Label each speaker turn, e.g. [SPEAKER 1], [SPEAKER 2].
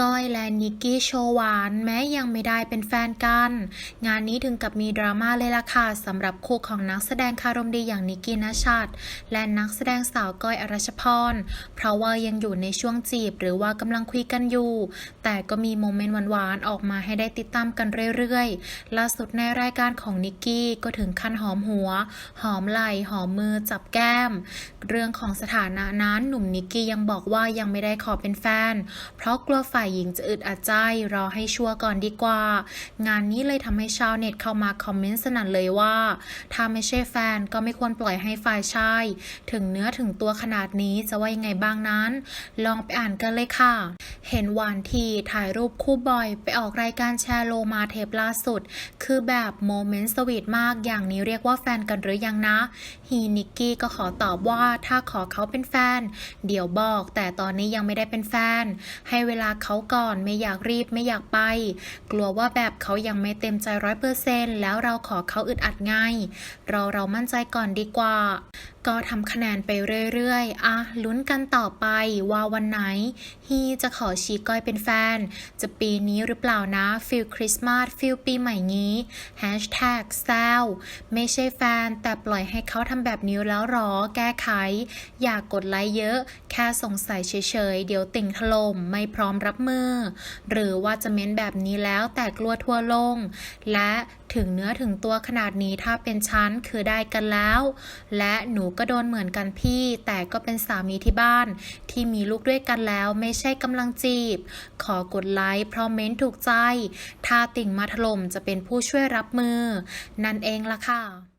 [SPEAKER 1] ก้อยและนิกกี้โชว์หวานแม้ยังไม่ได้เป็นแฟนกัน งานนี้ถึงกับมีดราม่าเลยล่ะค่ะสำหรับคู่ของนักแสดงคารมดีอย่างนิกกี้นชัดและนักแสดงสาวก้อยอรัชพร เพราะว่ายังอยู่ในช่วงจีบ หรือว่ากำลังคุยกันอยู่ แต่ก็มีโมเมนต์หวานๆออกมาให้ได้ติดตามกันเรื่อยๆล่าสุดในรายการของนิกกี้ก็ถึงขั้นหอมหัว หอมไหล่หอมมือจับแก้ม เรื่องของสถานะนั้นหนุ่มนิกกี้ยังบอกว่ายังไม่ได้ขอเป็นแฟน เพราะกลัวฝ่ายหญิงจะอึดอัดใจ รอให้ชัวร์ก่อนดีกว่า งานนี้เลยทำให้ชาวเน็ตเข้ามาคอมเมนต์สนั่นเลยว่า ถ้าไม่ใช่แฟนก็ไม่ควรปล่อยให้ฝ่ายชาย ถึงเนื้อถึงตัวขนาดนี้จะว่ายังไงบ้างนั้น ลองไปอ่านกันเลยค่ะ เห็นหวานทีถ่ายรูปคู่บ่อย ไปออกรายการแชร์โลมาเทปล่าสุด คือแบบโมเมนต์สวีทมากอย่างนี้เรียกว่าแฟนกันหรือยังนะ ฮีนิกกี้ก็ขอตอบว่าถ้าขอเขาเป็นแฟน เดี๋ยวบอก แต่ตอนนี้ยังไม่ได้เป็นแฟน ให้เวลาเขาก่อน ไม่อยากรีบไม่อยากไป กลัวว่าแบบเขายังไม่เต็มใจร้อยเปอร์เซนแล้วเราขอเขาอึดอัดไงเราเรามั่นใจก่อนดีกว่า ก็ทำคะแนนไปเรื่อยๆ อะลุ้นกันต่อไปว่าวันไหน ฮีจะขอชีก้อยเป็นแฟน จะปีนี้หรือเปล่านะฟิลคริสต์มาสฟิลปีใหม่งี้แฮชแท็กแซวไม่ใช่แฟน แต่ปล่อยให้เขาทำแบบนี้แล้วหรอ แก้ไข อยากกดไลค์เยอะ แค่สงสัยเฉยๆ เดี๋ยวติ่งถล่มไม่พร้อมรับมือ หรือว่าจะเม้นแบบนี้แล้วแต่กลัวทัวร์ลง และถึงเนื้อถึงตัวขนาดนี้ถ้าเป็นชั้นคือได้กันแล้ว และหนูก็โดนเหมือนกันพี่ แต่ก็เป็นสามีที่บ้าน ที่มีลูกด้วยกันแล้วไม่ใช่กำลังจีบ ขอกดไลค์เพราะเม้นถูกใจ ถ้าติ่งมาถล่มจะเป็นผู้ช่วยรับมือ นั่นเองล่ะค่ะ